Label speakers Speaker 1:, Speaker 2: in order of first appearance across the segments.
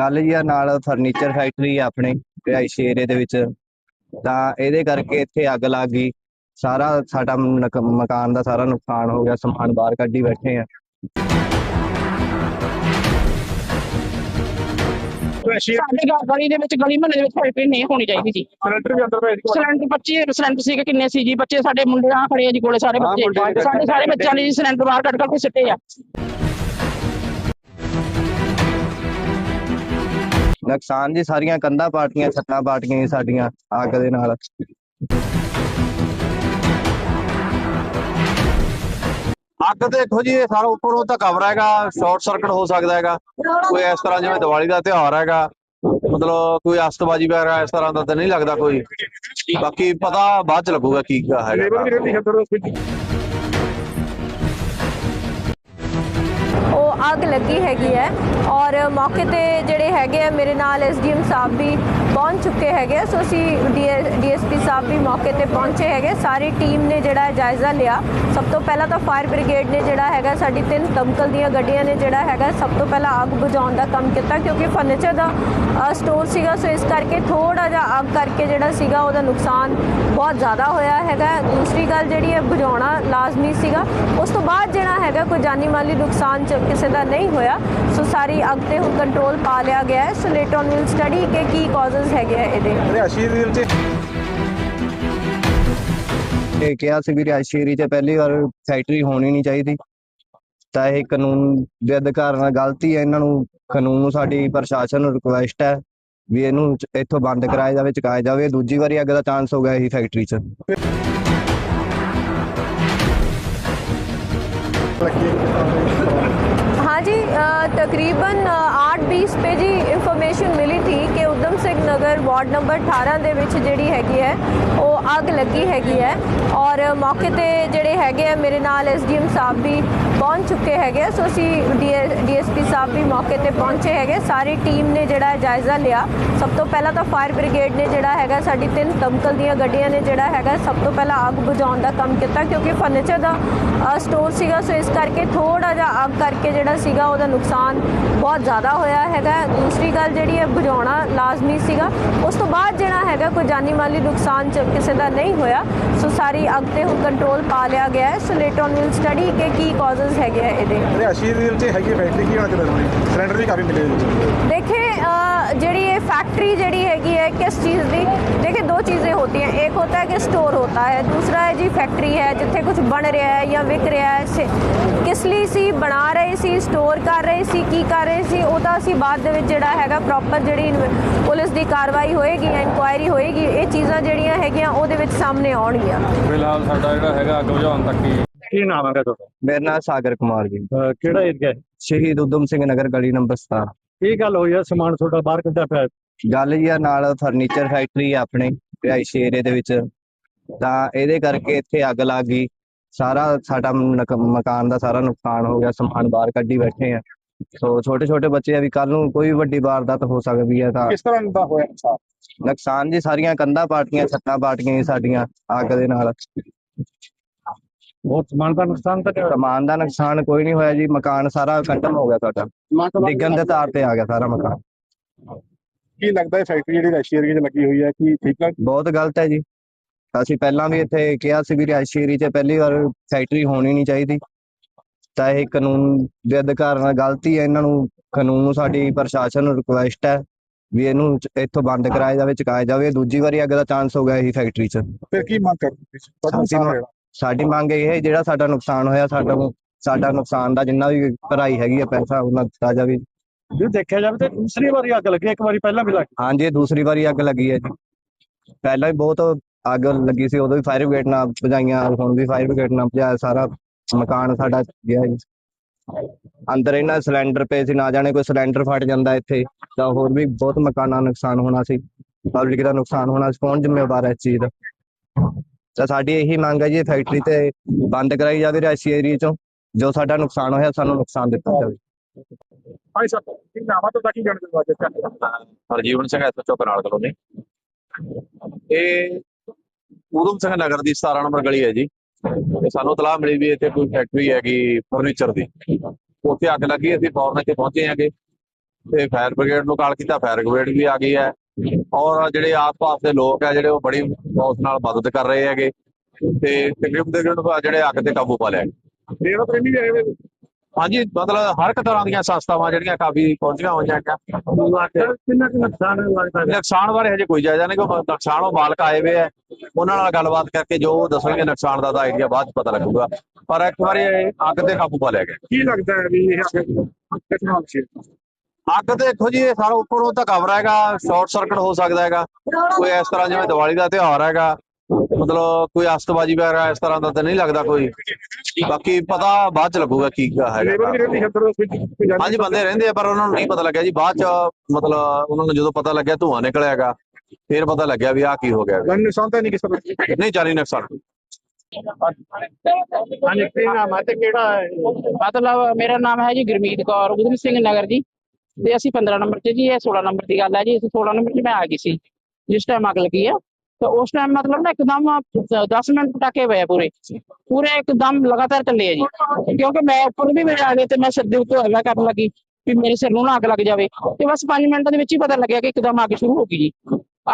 Speaker 1: ਗੱਲ ਜੀ ਆ ਨਾਲ ਫਰਨੀਚਰ ਫੈਕਟਰੀ ਆ ਆਪਣੇ ਰਿਹਾਇਸ਼ੀ ਏਰੀਏ ਦੇ ਵਿੱਚ। ਤਾਂ ਇਹਦੇ ਕਰਕੇ ਇੱਥੇ ਅੱਗ ਲੱਗ ਗਈ। ਸਾਰਾ ਸਾਡਾ ਮਕਾਨ ਦਾ ਸਾਰਾ ਨੁਕਸਾਨ ਹੋ ਗਿਆ ਸਮਾਨ ਬਾਹਰ ਕੱਢੀ ਬੈਠੇ ਆ।
Speaker 2: ਸਾਡੇ ਘਰ ਗਲੀ ਦੇ ਵਿੱਚ ਗਲੀ ਮਹੱਲੇ ਦੇ ਵਿੱਚ ਫੈਕਟਰੀ ਨਹੀਂ ਹੋਣੀ ਚਾਹੀਦੀ ਜੀ।
Speaker 3: ਸਿਲੰਡਰ ਵੀ ਅੰਦਰ ਭੇਜ ਕੇ
Speaker 2: ਸਿਲੰਡਰ 25 ਸਿਲੰਡਰ ਸੀਗੇ ਕਿੰਨੇ ਸੀ ਜੀ? ਬੱਚੇ ਸਾਡੇ ਮੁੰਡੇ ਆ ਖੜੇ ਆ ਜੀ ਕੋਲੇ ਸਾਰੇ ਬੱਚੇ। ਸਾਡੇ ਸਾਰੇ ਬੱਚਿਆਂ ਨੇ। ਜੀ ਸਿਲੰਡਰ ਬਾਹਰ ਕੱਢ ਕੱਢ ਕੇ ਸਿੱਟੇ ਆ।
Speaker 1: ਨੁਕਸਾਨ ਜੀ ਸਾਰੀਆਂ ਕੰਧਾਂ ਪਾਟੀਆਂ ਛੱਤਾਂ ਪਾਟੀਆਂ ਜੀ ਸਾਡੀਆਂ ਅੱਗ ਦੇ ਨਾਲ।
Speaker 3: ਅੱਗ ਦੇਖੋ ਜੀ ਇਹ ਸਾਰਾ ਉੱਪਰੋਂ ਤਾਂ ਕਵਰ ਹੈਗਾ ਸ਼ਾਰਟ ਸਰਕਟ ਹੋ ਸਕਦਾ ਹੈਗਾ। ਕੋਈ ਇਸ ਤਰ੍ਹਾਂ ਜਿਵੇਂ ਦੀਵਾਲੀ ਦਾ ਤਿਉਹਾਰ ਹੈਗਾ ਮਤਲਬ ਕੋਈ ਅਸਤਬਾਜੀ ਵਗੈਰਾ ਇਸ ਤਰ੍ਹਾਂ ਦਾ ਤਾਂ ਨਹੀਂ ਲੱਗਦਾ ਕੋਈ। ਬਾਕੀ ਪਤਾ ਬਾਅਦ ਚ ਲੱਗੂਗਾ ਕੀ ਹੈਗਾ।
Speaker 4: ਉਹ ਅੱਗ ਲੱਗੀ ਹੈਗੀ ਹੈ ਔਰ ਮੌਕੇ ਤੇ ਜਿਹੜੇ ਹੈਗੇ ਆ, ਮੇਰੇ ਨਾਲ ਐਸਡੀਐਮ ਸਾਹਿਬ ਵੀ ਪਹੁੰਚ ਚੁੱਕੇ ਹੈਗੇ ਆ। ਸੋ ਅਸੀਂ ਡੀਐਸਪੀ ਸਾਹਿਬ ਵੀ ਮੌਕੇ ਤੇ ਪਹੁੰਚੇ ਹੈਗੇ। ਸਾਰੀ ਟੀਮ ਨੇ ਜਿਹੜਾ ਜਾਇਜ਼ਾ ਲਿਆ। ਸਭ ਤੋਂ ਪਹਿਲਾਂ ਤਾਂ ਫਾਇਰ ਬ੍ਰਿਗੇਡ ਨੇ ਜਿਹੜਾ ਹੈਗਾ, ਸਾਡੀ ਤਿੰਨ ਦਮਕਲ ਦੀਆਂ ਗੱਡੀਆਂ ਨੇ ਜਿਹੜਾ ਹੈਗਾ, ਸਭ ਤੋਂ ਪਹਿਲਾਂ ਅੱਗ ਬੁਝਾਉਣ ਦਾ ਕੰਮ ਕੀਤਾ, ਕਿਉਂਕਿ ਫਰਨੀਚਰ ਦਾ ਸਟੋਰ ਸੀਗਾ। ਸੋ ਇਸ ਕਰਕੇ ਥੋੜਾ ਜਿਹਾ ਅੱਗ ਕਰਕੇ ਜਿਹੜਾ ਸੀਗਾ, ਉਹਦਾ ਨੁਕਸਾਨ ਬਹੁਤ ਜ਼ਿਆਦਾ ਹੋਇਆ ਹੈਗਾ। ਦੂਸਰੀ ਗੱਲ ਜਿਹੜੀ ਹੈ, ਬੁਝਾਉਣਾ ਲਾਜ਼ਮੀ ਸੀਗਾ। ਉਸ ਤੋਂ ਬਾਅਦ ਜਿਹੜਾ ਹੈਗਾ, ਕੋਈ ਜਾਨੀ ਮਾਲੀ ਨੁਕਸਾਨ ਚ ਕਿਸੇ ਦਾ ਨਹੀਂ ਹੋਇਆ। ਸੋ ਸਾਰੀ ਅੱਗ ਤੇ ਹੁਣ ਕੰਟਰੋਲ ਪਾ ਲਿਆ ਗਿਆ ਹੈ। So late on will study ਕਿ ਕੀ ਕਾਜ਼ਸ ਹੈਗੇ ਆ ਇਹਦੇ।
Speaker 3: ਰਿਹਾਸ਼ੀ ਦੇ ਵਿੱਚ
Speaker 1: ਇਹ ਕਿਹਾ ਸੀ ਵੀ ਏਰੀਏ 'ਚ ਪਹਿਲੀ ਵਾਰ ਫੈਕਟਰੀ ਹੋਣੀ ਨਹੀਂ ਚਾਹੀਦੀ। ਤਾਂ ਇਹ ਕਾਨੂੰਨ ਦੇ ਅਧਿਕਾਰ ਨਾਲ ਗਲਤੀ ਹੈ। ਇਹਨਾਂ ਨੂੰ ਕਾਨੂੰਨ ਨੂੰ ਸਾਡੀ ਪ੍ਰਸ਼ਾਸਨ ਨੂੰ ਰਿਕੁਐਸਟ ਹੈ ਵੀ ਇਹਨੂੰ ਇੱਥੋਂ ਬੰਦ ਕਰਾਇਆ ਜਾਵੇ ਚੁਕਾਇਆ ਜਾਵੇ। ਦੂਜੀ ਵਾਰੀ ਅੱਗ ਦਾ ਚਾਂਸ ਹੋ ਗਿਆ ਇਹ ਫੈਕਟਰੀ 'ਚ।
Speaker 4: ਤਕਰੀਬਨ 8:20 ਪੇ ਜੀ ਇਨਫੋਰਮੇਸ਼ਨ ਮਿਲੀ ਥੀ ਕਿ ਉਦਮ ਸਿੰਘ ਨਗਰ ਵਾਰਡ ਨੰਬਰ 18 ਦੇ ਵਿੱਚ ਜਿਹੜੀ ਹੈਗੀ ਹੈ, ਉਹ ਅੱਗ ਲੱਗੀ ਹੈਗੀ ਹੈ। ਔਰ ਮੌਕੇ ਤੇ ਜਿਹੜੇ ਹੈਗੇ ਆ, ਮੇਰੇ ਨਾਲ ਐਸਡੀਐਮ ਸਾਹਿਬ ਵੀ ਪਹੁੰਚ ਚੁੱਕੇ ਹੈਗੇ ਸੋ ਅਸੀਂ ਡੀਐਸਪੀ ਸਾਹਿਬ ਵੀ ਮੌਕੇ ਤੇ ਪਹੁੰਚੇ ਹੈਗੇ। ਸਾਰੀ ਟੀਮ ਨੇ ਜਿਹੜਾ ਜਾਇਜ਼ਾ ਲਿਆ। ਸਭ ਤੋਂ ਪਹਿਲਾਂ ਤਾਂ ਫਾਇਰ ਬ੍ਰਿਗੇਡ ਨੇ ਜਿਹੜਾ ਹੈਗਾ, ਸਾਡੀ ਤਿੰਨ ਦਮਕਲ ਦੀਆਂ ਗੱਡੀਆਂ ਨੇ ਜਿਹੜਾ ਹੈਗਾ, ਸਭ ਤੋਂ ਪਹਿਲਾਂ ਅੱਗ ਬੁਝਾਉਣ ਦਾ ਕੰਮ ਕੀਤਾ ਕਿਉਂਕਿ ਫਰਨੀਚਰ ਦਾ ਸਟੋਰ ਸੀਗਾ। ਸੋ ਇਸ ਕਰਕੇ ਥੋੜਾ ਜਿਹਾ ਅੱਗ ਕਰਕੇ ਜਿਹੜਾ ਸੀਗਾ, ਉਹਦਾ ਨੁਕਸਾਨ ਬਹੁਤ ਜ਼ਿਆਦਾ ਹੋਇਆ ਹੈਗਾ। ਦੂਸਰੀ ਗੱਲ ਜਿਹੜੀ ਹੈ, ਬੁਝਾਉਣਾ ਲਾਜ਼ਮੀ ਸੀਗਾ। ਉਸ ਤੋਂ ਬਾਅਦ ਜਿਹੜਾ ਹੈਗਾ, ਕੋਈ ਜਾਨੀ ਮਾਲੀ ਨੁਕਸਾਨ ਚ ਕਿਸੇ ਦਾ ਨਹੀਂ ਹੋਇਆ। ਸੋ ਸਾਰੀ ਅੱਗ ਤੇ ਹੁਣ ਕੰਟਰੋਲ ਪਾ ਲਿਆ ਗਿਆ ਹੈ। So late on will study ਕਿ ਕੀ ਕਾਜ਼ਸ ਹੈਗੇ ਆ ਇਹਦੇ
Speaker 3: ਰਿਹਾਸ਼ੀ ਦੇ ਵਿੱਚ ਹੈਗੀ ਫੈਕਟਰੀ ਕੀ ਹੋਣਾ ਚਾਹੀਦਾ ਸਿਲੰਡਰ ਵੀ ਕਾਫੀ ਮਿਲੇ ਵਿੱਚ
Speaker 4: देखिए अ, ਜਿਹੜੀ ਇਹ फैक्ट्री ਜਿਹੜੀ ਹੈਗੀ है किस चीज़ ਦੀ देखिए दो चीज़ें होती हैं एक होता है कि स्टोर होता है दूसरा है जी फैक्ट्री है ਜਿੱਥੇ ਕੁਝ ਬਣ ਰਿਹਾ ਹੈ ਜਾਂ ਵਿਕ ਰਿਹਾ ਹੈ ਸੇ- ਕਿਸ ਲਈ ਸੀ ਬਣਾ ਰਹੇ ਸੀ ਸਟੋਰ ਕਰ ਰਹੇ ਸੀ ਕੀ ਕਰ ਰਹੇ ਸੀ ਉਹ ਤਾਂ ਅਸੀਂ ਬਾਅਦ ਦੇ ਵਿੱਚ ਜਿਹੜਾ ਹੈਗਾ ਪ੍ਰੋਪਰ ਜਿਹੜੀ ਇਨਵ- ਪੁਲਿਸ ਦੀ ਕਾਰਵਾਈ ਹੋਏਗੀ ਇਨਕੁਆਇਰੀ ਹੋਏਗੀ ਇਹ ਚੀਜ਼ਾਂ ਜਿਹੜੀਆਂ ਹੈਗੀਆਂ ਉਹਦੇ ਵਿੱਚ ਸਾਹਮਣੇ ਆਉਣਗੀਆਂ
Speaker 5: ਫਿਲਹਾਲ ਸਾਡਾ ਜਿਹੜਾ ਹੈਗਾ ਅੱਗ ਬੁਝਾਉਣ ਤੱਕ ਹੀ
Speaker 3: ਕੀ ਨਾਮ ਹੈਗਾ ਤੁਹਾਡਾ?
Speaker 1: ਮੇਰਾ ਨਾਮ ਸਾਗਰ ਕੁਮਾਰ ਜੀ।
Speaker 3: ਅਹ ਕਿਹੜਾ ਏਰੀਆ
Speaker 1: ਸ਼ਹੀਦ ਉਦਮ ਸਿੰਘ ਨਗਰ ਗਲੀ ਨੰਬਰ 17
Speaker 3: ਕੀ ਗੱਲ ਹੋਈ ਹੈ? ਸਮਾਨ ਤੁਹਾਡਾ ਬਾਹਰ ਕੱਢਿਆ ਪਿਆ? ਹੈ?
Speaker 1: ਗੱਲ ਜੀ ਆ ਨਾਲ ਫਰਨੀਚਰ ਫੈਕਟਰੀ ਆ ਆਪਣੇ ਰਿਹਾਇਸ਼ੀ ਏਰੀਏ ਦੇ ਵਿੱਚ। ਤਾਂ ਇਹਦੇ ਕਰਕੇ ਇੱਥੇ ਅੱਗ ਲੱਗ ਗਈ। ਸਾਰਾ ਸਾਡਾ ਨਕ- ਮਕਾਨ ਦਾ ਸਾਰਾ ਨੁਕਸਾਨ ਹੋ ਗਿਆ ਸਮਾਨ ਬਾਹਰ ਕੱਢੀ ਬੈਠੇ ਆ। ਸੋ ਛੋਟੇ ਛੋਟੇ ਬੱਚੇ ਆ ਵੀ ਕੱਲ ਨੂੰ ਕੋਈ ਵੱਡੀ ਵਾਰਦਾਤ ਹੋ ਸਕਦੀ ਹੈ ਤਾਂ
Speaker 3: ਕਿਸ ਤਰ੍ਹਾਂ ਦਾ ਹੋਇਆ ਨੁਕਸਾਨ?
Speaker 1: ਨੁਕਸਾਨ ਜੀ ਸਾਰੀਆਂ ਕੰਧਾਂ ਪਾਟੀਆਂ ਛੱਤਾਂ ਪਾਟੀਆਂ ਜੀ ਸਾਡੀਆਂ ਅੱਗ ਦੇ ਨਾਲ।
Speaker 3: ਬਹੁਤ ਸਮਾਨ ਦਾ ਨੁਕਸਾਨ ਤਾਂ ਨਹੀਂ ਹੋਇਆ?
Speaker 1: ਸਮਾਨ ਦਾ ਨੁਕਸਾਨ ਕੋਈ ਨਹੀਂ ਹੋਇਆ ਜੀ ਮਕਾਨ ਸਾਰਾ ਖਤਮ ਹੋ ਗਿਆ ਸਾਡਾ। ਡਿੱਗਣ ਦੇ ਤਾਰ ਤੇ ਆ ਗਿਆ ਸਾਰਾ ਮਕਾਨ।
Speaker 3: ਕੀ ਲੱਗਦਾ ਹੈ ਫੈਕਟਰੀ ਜਿਹੜੀ ਰਿਹਾਸ਼ੀ ਏਰੀਆ 'ਚ ਲੱਗੀ ਹੋਈ ਹੈ ਕੀ ਠੀਕ ਹੈ?
Speaker 1: ਬਹੁਤ ਗਲਤ ਹੈ ਜੀ। ਅਸੀਂ ਪਹਿਲਾਂ ਵੀ ਇੱਥੇ ਕਿਹਾ ਸੀ ਵੀ ਰਿਹਾਇਸ਼ੀ ਏਰੀਏ 'ਚ ਪਹਿਲੀ ਵਾਰ ਫੈਕਟਰੀ ਹੋਣੀ ਨਹੀਂ ਚਾਹੀਦੀ। ਤਾਂ ਇਹ ਕਾਨੂੰਨ ਦੇ ਅਧਿਕਾਰ ਨਾਲ ਗਲਤੀ ਹੈ ਇਹਨਾਂ ਨੂੰ ਕਾਨੂੰਨ ਨੂੰ ਸਾਡੀ ਪ੍ਰਸ਼ਾਸਨ ਨੂੰ ਰਿਕੁਐਸਟ ਹੈ ਵੀ ਇਹਨੂੰ ਚ- ਇੱਥੋਂ ਬੰਦ ਕਰਾਇਆ ਜਾਵੇ ਚੁਕਾਇਆ ਜਾਵੇ। ਦੂਜੀ ਵਾਰੀ ਅੱਗ ਦਾ ਚਾਂਸ ਹੋ ਗਿਆ ਇਹ ਫੈਕਟਰੀ 'ਚ।
Speaker 3: ਫਿਰ ਕੀ ਮੰਗ ਕਰਦੇ ਤੁਸੀਂ ਤੁਹਾਡਾ ਨੁਕਸਾਨ ਹੋਇਆ
Speaker 1: ਸਾਡੀ ਮੰਗ ਇਹ ਹੈ ਜਿਹੜਾ ਸਾਡਾ ਨੁਕਸਾਨ ਹੋਇਆ ਸਾਡਾ ਨੂੰ- ਸਾਡਾ ਨੁਕਸਾਨ ਦਾ ਜਿੰਨਾ ਵੀ ਭਰਾਈ ਹੈਗੀ ਹੈ ਪੈਸਾ ਉਹਨਾਂ ਦਿੱਤਾ ਜਾਵੇ।
Speaker 3: ਜੇ ਦੇਖਿਆ ਜਾਵੇ ਤਾਂ ਦੂਸਰੀ ਵਾਰੀ ਅੱਗ ਲੱਗੀ ਇੱਕ ਵਾਰੀ ਪਹਿਲਾਂ ਵੀ ਲੱਗੀ
Speaker 1: ਹਾਂਜੀ ਇਹ ਦੂਸਰੀ ਵਾਰੀ ਅੱਗ ਲੱਗੀ ਹੈ ਜੀ। ਪਹਿਲਾਂ ਵੀ ਬਹੁਤ ਅੱਗ ਲੱਗੀ ਸੀ ਉਦੋਂ ਵੀ ਫਾਇਰ ਬ੍ਰਿਗੇਡ ਨਾਲ ਬੁਝਾਈਆਂ ਹੁਣ ਵੀ ਫਾਇਰ ਬ੍ਰਿਗੇਡ ਨਾਲ ਬੁਝਾਇਆ ਸਾਰਾ ਮਕਾਨ ਸਾਡਾ ਗਿਆ ਜੀ। ਅੰਦਰ ਇਹਨਾਂ ਸਿਲੰਡਰ ਪਏ ਸੀ ਨਾ ਜਾਣੇ ਕੋਈ ਸਿਲੰਡਰ ਫਟ ਜਾਂਦਾ ਇੱਥੇ ਤਾਂ ਹੋਰ ਵੀ ਬਹੁਤ ਮਕਾਨਾਂ ਨੁਕਸਾਨ ਹੋਣਾ ਸੀ। ਪਬਲਿਕ ਦਾ ਨੁਕਸਾਨ ਹੋਣਾ ਸੀ ਕੌਣ ਜ਼ਿੰਮੇਵਾਰ ਹੈ ਇਸ ਚੀਜ਼ ਦਾ? ਤਾਂ ਸਾਡੀ ਇਹੀ ਮੰਗ ਹੈ ਜੀ ਫੈਕਟਰੀ ਤੇ ਬੰਦ ਕਰਾਈ ਜਾਵੇ ਰਿਹਾਇਸ਼ੀ ਏਰੀਏ ਚੋਂ ਜੋ ਸਾਡਾ ਨੁਕਸਾਨ ਹੋਇਆ ਸਾਨੂੰ ਨੁਕਸਾਨ ਦਿੱਤਾ ਜਾਵੇ।
Speaker 3: ਭਾਈ ਸਾਹਿਬ ਕੀ ਨਾਮ ਹੈ ਤੁਹਾਡਾ ਕੀ ਜਾਣਦੇ ਹੋ
Speaker 6: Harjeevan Singh SHO canal colony. ਇਹ ਉਦਮ ਸਿੰਘ ਨਗਰ ਦੀ 17 ਨੰਬਰ ਗਲੀ ਹੈ ਜੀ। ਤੇ ਸਾਨੂੰ ਤਲਾਹ ਮਿਲੀ ਵੀ ਇੱਥੇ ਕੋਈ ਫੈਕਟਰੀ ਹੈਗੀ ਫਰਨੀਚਰ ਦੀ। ਉੱਥੇ ਅੱਗ ਲੱਗੀ ਅਸੀਂ ਫੌਰਨ ਇੱਥੇ ਪਹੁੰਚੇ ਹੈਗੇ।
Speaker 3: ਤੇ ਫਾਇਰ ਬ੍ਰਿਗੇਡ ਨੂੰ ਕਾਲ ਕੀਤਾ ਫਾਇਰ ਬ੍ਰਿਗੇਡ ਵੀ ਆ ਗਈ ਹੈ। ਔਰ ਜਿਹੜੇ ਆਸ-ਪਾਸ ਦੇ ਲੋਕ ਹੈ ਜਿਹੜੇ ਉਹ ਬੜੀ ਉਸ ਨਾਲ ਮਦਦ ਕਰ ਰਹੇ ਹੈਗੇ ਤੇ ਤਕਰੀਬਨ ਤਕਰੀਬਨ ਜਿਹੜੇ ਅੱਗ ਤੇ ਕਾਬੂ ਪਾ ਲਿਆ।
Speaker 6: ਰੇਵਾ ਪ੍ਰੇਮੀ ਵੀ। ਆਏ।
Speaker 3: ਹਾਂਜੀ ਮਤਲਬ ਹਰ ਇੱਕ ਤਰ੍ਹਾਂ ਦੀਆਂ ਸੰਸਥਾਵਾਂ ਜਿਹੜੀਆਂ ਕਾਫੀ ਪਹੁੰਚੀਆਂ ਹੋਈਆਂ ਹੈਗੀਆਂ।
Speaker 6: ਕਿੰਨਾ ਕੁ ਨੁਕਸਾਨ ਲੱਗਦਾ ਹੈ
Speaker 3: ਨੁਕਸਾਨ ਬਾਰੇ ਹਜੇ ਕੋਈ ਜਾਇਜ਼ਾ ਨਹੀਂ ਕਿ ਨੁਕਸਾਨ ਉਹ ਮਾਲਕ ਆਏ ਹੋਏ ਹੈ ਉਹਨਾਂ ਨਾਲ ਗੱਲਬਾਤ ਕਰਕੇ ਜੋ ਦੱਸਣਗੇ ਨੁਕਸਾਨ ਦਾ ਤਾਂ ਆਈਡੀਆ ਬਾਅਦ ਚ ਪਤਾ ਲੱਗੂਗਾ। ਪਰ ਇੱਕ ਵਾਰੀ ਇਹ ਅੱਗ ਤੇ ਕਾਬੂ ਪਾ ਲਿਆ ਗਿਆ।
Speaker 6: ਕੀ ਲੱਗਦਾ ਹੈ ਵੀ ਇਹ ਅੱਗੇ ਕਿੰਨਾ ਸੀ?
Speaker 3: ਅੱਗ ਦੇਖੋ ਜੀ ਇਹ ਸਾਰਾ ਉੱਪਰੋਂ ਤਾਂ ਕਵਰ ਹੈਗਾ ਸ਼ਾਰਟ ਸਰਕਟ ਹੋ ਸਕਦਾ ਹੈਗਾ ਕੋਈ ਇਸ ਤਰ੍ਹਾਂ ਜਿਵੇਂ ਦੀਵਾਲੀ ਦਾ ਤਿਉਹਾਰ ਹੈਗਾ ਮਤਲਬ ਕੋਈ ਅਸਤਬਾਜੀ ਵਗੈਰਾ ਇਸ ਤਰ੍ਹਾਂ ਦਾ ਤਾਂ ਨਹੀਂ ਲੱਗਦਾ ਕੋਈ। ਬਾਕੀ ਪਤਾ ਬਾਅਦ ਚ ਲੱਗੂਗਾ ਕੀ ਹੈਗਾ। ਹਾਂਜੀ ਬੰਦੇ ਰਹਿੰਦੇ ਆ ਪਰ ਉਹਨਾਂ ਨੂੰ ਨਹੀਂ ਪਤਾ ਲੱਗਿਆ ਜੀ ਬਾਅਦ ਚ ਮਤਲਬ ਉਹਨਾਂ ਨੂੰ ਜਦੋਂ ਪਤਾ ਲੱਗਿਆ ਧੂਆਂ ਨਿਕਲਿਆ ਹੈਗਾ ਫਿਰ ਪਤਾ ਲੱਗਿਆ ਵੀ ਆਹ ਕੀ ਹੋ ਗਿਆ।
Speaker 6: ਜਾਨੀ ਨੁਕਸਾਨ ਤਾਂ ਨਹੀਂ ਕਿਸੇ ਦਾ
Speaker 3: ਨਹੀਂ ਜਾਨੀ ਨੁਕਸਾਨ।
Speaker 6: ਹਾਂਜੀ ਨਾਮ ਹੈ ਤੇ ਕਿਹੜਾ ਹੈ?
Speaker 2: ਮਤਲਬ ਮੇਰਾ ਨਾਮ ਹੈ ਜੀ ਗੁਰਮੀਤ ਕੌਰ ਉਦਮ ਸਿੰਘ ਨਗਰ ਜੀ। ਤੇ ਅਸੀਂ 15 ਨੰਬਰ 'ਚ ਜੀ, ਇਹ 16 ਨੰਬਰ ਦੀ ਗੱਲ ਹੈ ਜੀ, ਅਸੀਂ 16 ਨੰਬਰ 'ਚ ਮੈਂ ਆ ਗਈ ਸੀ, ਜਿਸ ਟਾਈਮ ਅੱਗ ਲੱਗੀ ਆ। ਤੇ ਉਸ ਟਾਈਮ ਮਤਲਬ ਨਾ ਇੱਕਦਮ 10 ਮਿੰਟ ਪਟਾਕੇ ਹੋਏ ਪੂਰੇ। ਪੂਰੇ ਇੱਕਦਮ ਲਗਾਤਾਰ ਚੱਲੇ ਆ ਜੀ। ਕਿਉਂਕਿ ਮੈਂ ਉੱਪਰ ਵੀ ਮੇਰੇ ਆ ਗਏ ਤੇ ਮੈਂ ਸਿਰ ਦੇ ਉੱਤੇ ਹਵਾ ਕਰਨ ਲੱਗੀ ਵੀ ਮੇਰੇ ਸਿਰ ਨੂੰ ਨਾ ਅੱਗ ਲੱਗ ਜਾਵੇ। ਤੇ ਬਸ 5 ਮਿੰਟਾਂ ਦੇ ਵਿੱਚ ਹੀ ਪਤਾ ਲੱਗਿਆ ਕਿ ਇੱਕਦਮ ਅੱਗ ਸ਼ੁਰੂ ਹੋ ਗਈ ਜੀ।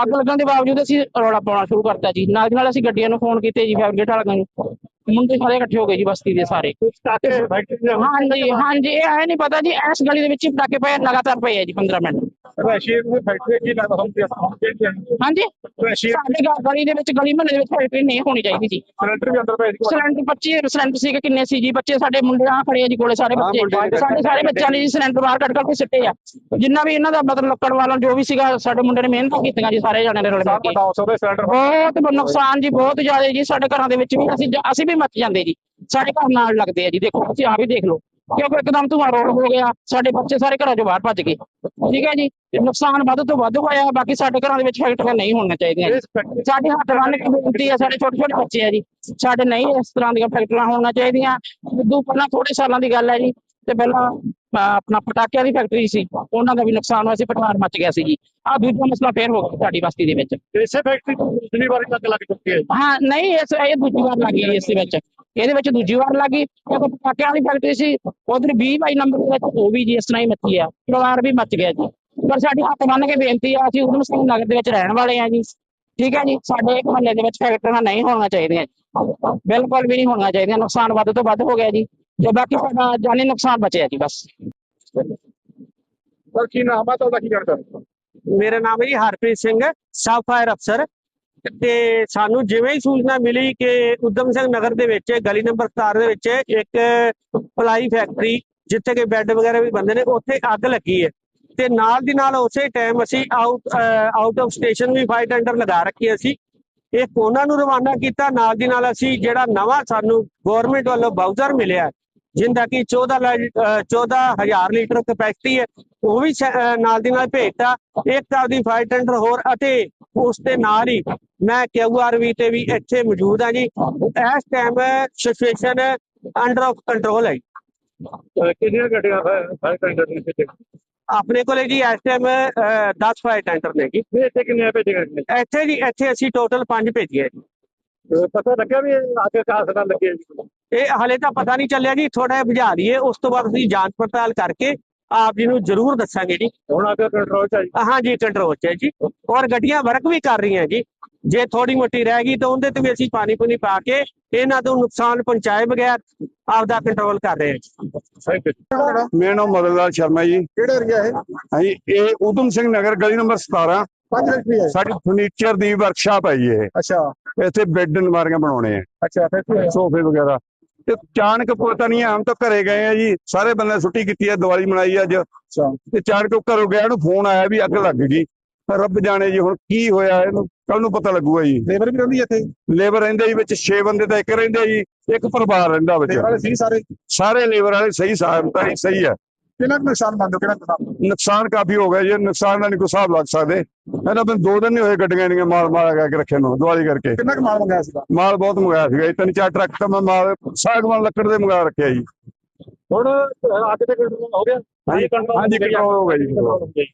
Speaker 2: ਅੱਗ ਲੱਗਣ ਦੇ ਬਾਵਜੂਦ ਅਸੀਂ ਰੌਲਾ ਪਾਉਣਾ ਸ਼ੁਰੂ ਕਰਤਾ ਜੀ। ਨਾਲ ਦੀ ਨਾਲ ਅਸੀਂ ਗੱਡੀਆਂ ਨੂੰ ਫੋਨ ਕੀਤੇ ਜੀ ਫੈਬਰਿਕੇਟ ਵਾਲਿਆਂ ਨੂੰ। ਮੁੰਡੇ ਸਾਰੇ ਇਕੱਠੇ ਹੋ ਗਏ ਜੀ ਬਸਤੀ ਦੇ ਸਾਰੇ।
Speaker 6: ਫੈਕਟਰੀ
Speaker 2: ਹਾਂਜੀ ਹਾਂਜੀ ਇਹ ਨਹੀਂ ਪਤਾ ਜੀ ਇਸ ਗਲੀ ਦੇ ਵਿੱਚ ਹੀ ਪਟਾਕੇ ਪਏ ਆ, ਲਗਾਤਾਰ ਪਏ ਆ ਜੀ 15 ਮਿੰਟ।
Speaker 6: ਰਸ਼ੀਦ ਦੀ ਫੈਕਟਰੀ ਕੀ ਲੱਗਦਾ ਹੁਣ ਤੇ
Speaker 2: ਹਾਂਜੀ
Speaker 6: ਰਸ਼ੀਦ
Speaker 2: ਸਾਡੇ ਗ- ਗਲੀ ਦੇ ਵਿੱਚ ਗਲੀ ਮਹੱਲੇ ਦੇ ਵਿੱਚ ਫੈਕਟਰੀ ਨਹੀਂ ਹੋਣੀ ਚਾਹੀਦੀ ਜੀ।
Speaker 6: ਸਿਲੰਡਰ ਵੀ ਅੰਦਰ ਪਏ ਸੀ
Speaker 2: ਸਿਲੰਡਰ 25 ਸਿਲੰਡਰ ਸੀਗੇ ਕਿੰਨੇ ਸੀ ਜੀ? ਬੱਚੇ ਸਾਡੇ ਮੁੰਡੇ ਆ ਖੜੇ ਆ ਜੀ ਕੋਲੇ ਸਾਰੇ ਬੱਚੇ। ਸਾਡੇ ਸਾਰੇ ਬੱਚਿਆਂ ਨੇ ਜੀ ਸਿਲੰਡਰ ਬਾਹਰ ਕੱਢ ਕੱਢ ਕੇ ਸਿੱਟੇ ਆ। ਜਿੰਨਾ ਵੀ ਇਹਨਾਂ ਦਾ ਮਤਲਬ ਲੱਕੜ ਵਾਲਾ ਜੋ ਵੀ ਸੀਗਾ ਸਾਡੇ ਮੁੰਡੇ ਨੇ ਮਿਹਨਤਾਂ ਕੀਤੀਆਂ ਜੀ ਸਾਰੇ ਜਣੇ ਨੇ ਰਲ ਮਿਲ ਕੇ।
Speaker 6: ਵੱਡਾ ਉਸ ਦੇ ਸਿਲੰਡਰ
Speaker 2: ਬਹੁਤ ਨੁਕਸਾਨ ਜੀ ਬਹੁਤ ਜ਼ਿਆਦਾ ਜੀ। ਸਾਡੇ ਘਰਾਂ ਦੇ ਵਿੱਚ ਵੀ ਅਸੀਂ ਜ- ਅਸੀਂ ਵੀ ਮੱਚ ਜਾਂਦੇ ਜੀ। ਸਾਡੇ ਘਰ ਨਾਲ ਲੱਗਦੇ ਆ ਜੀ। ਦੇਖੋ ਤੁਸੀਂ ਆਪ ਹੀ ਦੇਖ ਲਓ। ਕਿਉਂਕਿ ਇੱਕਦਮ ਧੂੰਆਂ ਰੋਡ ਹੋ ਗਿਆ ਸਾਡੇ ਬੱਚੇ ਸਾਰੇ ਘਰਾਂ ਚੋਂ ਬਾਹਰ ਭੱਜ ਗਏ। ਠੀਕ ਹੈ ਜੀ? ਨੁਕਸਾਨ ਵੱਧ ਤੋਂ ਵੱਧ ਹੋਇਆ ਬਾਕੀ ਸਾਡੇ ਘਰਾਂ ਦੇ ਵਿੱਚ ਫੈਕਟਰੀਆਂ ਨਹੀਂ ਹੋਣੀਆਂ ਚਾਹੀਦੀਆਂ ਸਾਡੇ ਹੱਥ ਬੰਨ ਕੇ ਬੇਨਤੀ ਹੈ ਸਾਡੇ ਛੋਟੇ ਛੋਟੇ ਬੱਚੇ ਆ ਜੀ। ਸਾਡੇ ਨਹੀਂ ਇਸ ਤਰ੍ਹਾਂ ਦੀਆਂ ਫੈਕਟਰੀਆਂ ਹੋਣੀਆਂ ਚਾਹੀਦੀਆਂ। ਉਦੋਂ ਪਹਿਲਾਂ ਥੋੜੇ ਸਾਲਾਂ ਦੀ ਗੱਲ ਹੈ ਜੀ ਤੇ ਪਹਿਲਾਂ ਆਪਣਾ ਪਟਾਕਿਆਂ ਦੀ ਫੈਕਟਰੀ ਸੀ ਉਹਨਾਂ ਦਾ ਵੀ ਨੁਕਸਾਨ ਹੋਇਆ ਸੀ ਪਟਵਾਰ ਮੱਚ ਗਿਆ ਸੀ ਜੀ। ਆ ਦੂਜਾ ਮਸਲਾ ਫੇਰ ਹੋ ਗਿਆ ਸਾਡੀ ਬਸਤੀ ਦੇ ਵਿੱਚ।
Speaker 6: ਇਸੇ ਫੈਕਟਰੀ ਦੂਸਰੀ ਵਾਰੀ ਤੱਕ ਲੱਗ ਚੁੱਕੀ ਹੈ
Speaker 2: ਹਾਂ ਨਹੀਂ ਇਸ ਇਹ ਦੂਜੀ ਵਾਰ ਲੱਗੀ ਜੀ ਇਸ ਦੇ ਵਿੱਚ। ਇਹਦੇ ਵਿੱਚ ਦੂਜੀ ਵਾਰ ਲੱਗੀ ਇੱਕ ਪਟਾਕਿਆਂ ਵਾਲੀ ਫੈਕਟਰੀ ਸੀ ਉਧਰ 20 ਬਾਈ ਨੰਬਰ ਦੇ ਵਿੱਚ ਉਹ ਵੀ ਜੀ ਇਸ ਤਰ੍ਹਾਂ ਹੀ ਮੱਚੀ ਆ। ਪਰਿਵਾਰ ਵੀ ਮੱਚ ਗਿਆ ਜੀ। ਪਰ ਸਾਡੀ ਹੱਥ ਬੰਨ ਕੇ ਬੇਨਤੀ ਆ ਅਸੀਂ ਉਦਮ ਸਿੰਘ ਨਗਰ ਦੇ ਵਿੱਚ ਰਹਿਣ ਵਾਲੇ ਆ ਜੀ। ਠੀਕ ਹੈ ਜੀ ਸਾਡੇ ਮਹੱਲੇ ਦੇ ਵਿੱਚ ਫੈਕਟਰੀਆਂ ਨਹੀਂ ਹੋਣੀਆਂ ਚਾਹੀਦੀਆਂ। ਬਿਲਕੁਲ ਵੀ ਨਹੀਂ ਹੋਣੀਆਂ ਚਾਹੀਦੀਆਂ। ਨੁਕਸਾਨ ਵੱਧ ਤੋਂ ਵੱਧ ਹੋ ਗਿਆ ਜੀ। ਤੇ ਬਾਕੀ ਸਾਡਾ ਜਾਨੀ ਨੁਕਸਾਨ ਬਚਿਆ ਜੀ ਬਸ।
Speaker 6: ਸਰ ਕੀ ਨਾਮ ਹੈ ਤੁਹਾਡਾ ਕੀ ਕਰਦਾ?
Speaker 7: ਮੇਰਾ ਨਾਮ ਹੈ ਜੀ ਹਰਪ੍ਰੀਤ ਸਿੰਘ ਸਬ ਫਾਇਰ ਅਫਸਰ। ਤੇ ਸਾਨੂੰ ਜਿਵੇਂ ਹੀ ਸੂਚਨਾ ਮਿਲੀ ਕਿ ਉਦਮ ਸਿੰਘ ਨਗਰ ਦੇ ਵਿੱਚ ਗਲੀ ਨੰਬਰ 17 ਦੇ ਵਿੱਚ ਇੱਕ ਪਲਾਈ ਫੈਕਟਰੀ ਜਿੱਥੇ ਕਿ ਬੈੱਡ ਵਗੈਰਾ ਵੀ ਬੰਦੇ ਨੇ ਉੱਥੇ ਅੱਗ ਲੱਗੀ ਹੈ। ਤੇ ਨਾਲ ਦੀ ਨਾਲ ਉਸੇ ਟਾਈਮ ਅਸੀਂ ਆਊਟ ਆਊਟ ਆਫ ਸਟੇਸ਼ਨ ਵੀ ਫਾਇਰ ਟੈਂਡਰ ਲਗਾ ਰੱਖੀ ਅਸੀਂ। ਇਹ ਕੋਨਾ ਨੂੰ ਰਵਾਨਾ ਕੀਤਾ ਨਾਲ ਦੀ ਨਾਲ ਅਸੀਂ ਜਿਹੜਾ ਨਵਾਂ ਸਾਨੂੰ ਗਵਰਨਮੈਂਟ ਵੱਲੋਂ ਬਾਊਜ਼ਰ ਮਿਲਿਆ ਜਿੰਦਾ ਕਿ 14 ਲ- ਅਹ 14000 ਲੀਟਰ ਕਪੈਸਿਟੀ ਹੈ ਉਹ ਵੀ ਨਾਲ ਦੀ ਨਾਲ ਭੇਜਤਾ। ਇੱਕ ਆਪਦੀ ਫਾਇਰ ਟੈਂਡਰ ਹੋਰ ਅਤੇ ਉਸ ਦੇ ਨਾਲ ਹੀ ਮੈਂ ਕਿਊਆਰਵੀ ਤੇ ਵੀ ਇੱਥੇ ਮੌਜੂਦ ਹਾਂ ਜੀ। ਇਸ time situation under of control ਹੈ।
Speaker 6: ਕਿੰਨੀਆਂ ਗੱਡੀਆਂ ਫਾਇਰ ਟੈਂਡਰ ਨੇ ਇੱਥੇ?
Speaker 7: ਆਪਣੇ ਕੋਲੇ ਜੀ ਇਸ ਟਾਈਮ 10 ਫਾਇਰ ਟੈਂਡਰ ਨੇ ਜੀ।
Speaker 6: ਇੱਥੇ ਕਿੰਨੀਆਂ ਭੇਜੀਆਂ ਨੇ
Speaker 7: ਇੱਥੇ ਜੀ ਇੱਥੇ ਅਸੀਂ ਟੋਟਲ 5 ਭੇਜੀਏ ਜੀ।
Speaker 6: ਤੇ ਪਤਾ ਲੱਗਿਆ ਵੀ ਅੱਗ ਕਾਸ ਨਾਲ ਲੱਗੀ
Speaker 7: ਇਹ ਹਲੇ ਤਾਂ ਪਤਾ ਨਹੀਂ ਚੱਲਿਆ ਜੀ ਥੋੜਾ ਜਿਹਾ ਬੁਝਾ ਦਈਏ ਉਸ ਤੋਂ ਬਾਅਦ ਅਸੀਂ ਜਾਂਚ ਪੜਤਾਲ ਕਰਕੇ ਆਪ ਜੀ ਨੂੰ ਜ਼ਰੂਰ ਦੱਸਾਂਗੇ ਜੀ।
Speaker 6: ਹੁਣ ਅੱਗ ਕੰਟਰੋਲ ਚ ਆ ਜੀ।
Speaker 7: ਹਾਂਜੀ ਕੰਟਰੋਲ 'ਚ ਹੈ ਜੀ। ਔਰ ਗੱਡੀਆਂ ਵਰਕ ਵੀ ਕਰ ਰਹੀਆਂ ਜੀ। ਜੇ ਥੋੜੀ ਮੋਟੀ ਰਹਿ ਗਈ ਤਾਂ ਉਹਦੇ ਤੇ ਵੀ ਅਸੀਂ ਪਾਣੀ ਪੂਣੀ ਪਾ ਕੇ ਇਹਨਾਂ ਤੋਂ ਨੁਕਸਾਨ ਪਹੁੰਚਾਏ ਬਗੈਰ ਆਪਦਾ ਕੰਟਰੋਲ ਕਰ ਰਹੇ ਹਾਂ ਜੀ।
Speaker 6: ਥੈਂਕ ਯੂ
Speaker 8: ਮੇਰਾ ਨਾਮ ਮਦਨ ਲਾਲ ਸ਼ਰਮਾ ਜੀ।
Speaker 6: ਕਿਹੜਾ ਏਰੀਆ ਹੈ
Speaker 8: ਹਾਂਜੀ ਇਹ ਊਧਮ ਸਿੰਘ ਨਗਰ ਗਲੀ ਨੰਬਰ 17
Speaker 6: ਪੰਜ ਫੈਕਟਰੀ ਹੈ
Speaker 8: ਸਾਡੀ ਫਰਨੀਚਰ ਦੀ ਵਰਕਸ਼ਾਪ ਹੈ ਜੀ ਇਹ।
Speaker 6: ਅੱਛਾ।
Speaker 8: ਇੱਥੇ ਬੈੱਡ ਅਲਮਾਰੀਆਂ ਬਣਾਉਣੇ ਆ।
Speaker 6: ਅੱਛਾ
Speaker 8: ਸੋਫੇ ਵਗੈਰਾ। ਤੇ ਅਚਾਨਕ ਪਤਾ ਨਹੀਂ ਹਮ ਤਾਂ ਘਰੇ ਗਏ ਆ ਜੀ। ਸਾਰੇ ਬੰਦੇ ਛੁੱਟੀ ਕੀਤੀ ਹੈ ਦੀਵਾਲੀ ਮਨਾਈ ਅੱਜ। ਤੇ ਉਹ ਘਰੋਂ ਗਿਆ ਨੂੰ ਫੋਨ ਆਇਆ ਵੀ ਅੱਗ ਲੱਗ ਗਈ। ਰੱਬ ਜਾਣੇ ਜੀ ਹੁਣ ਕੀ ਹੋਇਆ ਇਹਨੂੰ ਕੱਲ ਨੂੰ ਪਤਾ ਲੱਗੂਗਾ ਜੀ।
Speaker 6: ਲੇਬਰ ਵੀ ਰਹਿੰਦੀ ਇੱਥੇ?
Speaker 8: ਲੇਬਰ ਰਹਿੰਦੇ ਜੀ ਵਿੱਚ 6 ਬੰਦੇ ਤਾਂ ਇੱਕ ਰਹਿੰਦੇ ਜੀ ਇੱਕ ਪਰਿਵਾਰ ਰਹਿੰਦਾ ਵਿੱਚ।
Speaker 6: ਸਾਰੇ?
Speaker 8: ਸਾਰੇ ਲੇਬਰ ਵਾਲੇ ਸਹੀ ਸਾਹਮ ਤਾਂ ਸਹੀ ਹੈ
Speaker 6: ਕਿੰਨਾ ਕੁ ਨੁਕਸਾਨ ਮੰਨਦੇ ਹੋ? ਕਿਹੜਾ ਨੁਕਸਾਨ?
Speaker 8: ਨੁਕਸਾਨ ਕਾਫੀ ਹੋ ਗਿਆ ਜੀ ਨੁਕਸਾਨ ਦਾ ਨਹੀਂ ਕੋਈ ਹਿਸਾਬ ਲੱਗ ਸਕਦੇ। ਇਹਨਾਂ ਤੋਂ ਦੋ ਦਿਨ ਨਹੀਂ ਹੋਏ ਗੱਡੀਆਂ ਦੀਆਂ ਮਾਲ ਮਾਲ ਕਰਕੇ ਰੱਖੇ ਨੂੰ ਦਿਵਾਲੀ ਕਰਕੇ।
Speaker 6: ਕਿੰਨਾ ਕੁ ਮਾਲ ਮੰਗਾਇਆ ਸੀਗਾ?
Speaker 8: ਮਾਲ ਬਹੁਤ ਮੰਗਾਇਆ ਸੀਗਾ ਜੀ ਤਿੰਨ ਚਾਰ ਟਰੱਕ ਤਾਂ ਮੈਂ ਮਾਲ ਸਾਗਵਾਨ ਲੱਕੜ ਦੇ ਮੰਗਾ ਰੱਖਿਆ ਜੀ।
Speaker 6: ਹੁਣ ਅੱਗ ਤੇ ਕੰਟਰੋਲ ਹੋ ਗਿਆ?
Speaker 8: ਹਾਂਜੀ,
Speaker 6: ਹੋ ਗਿਆ ਜੀ।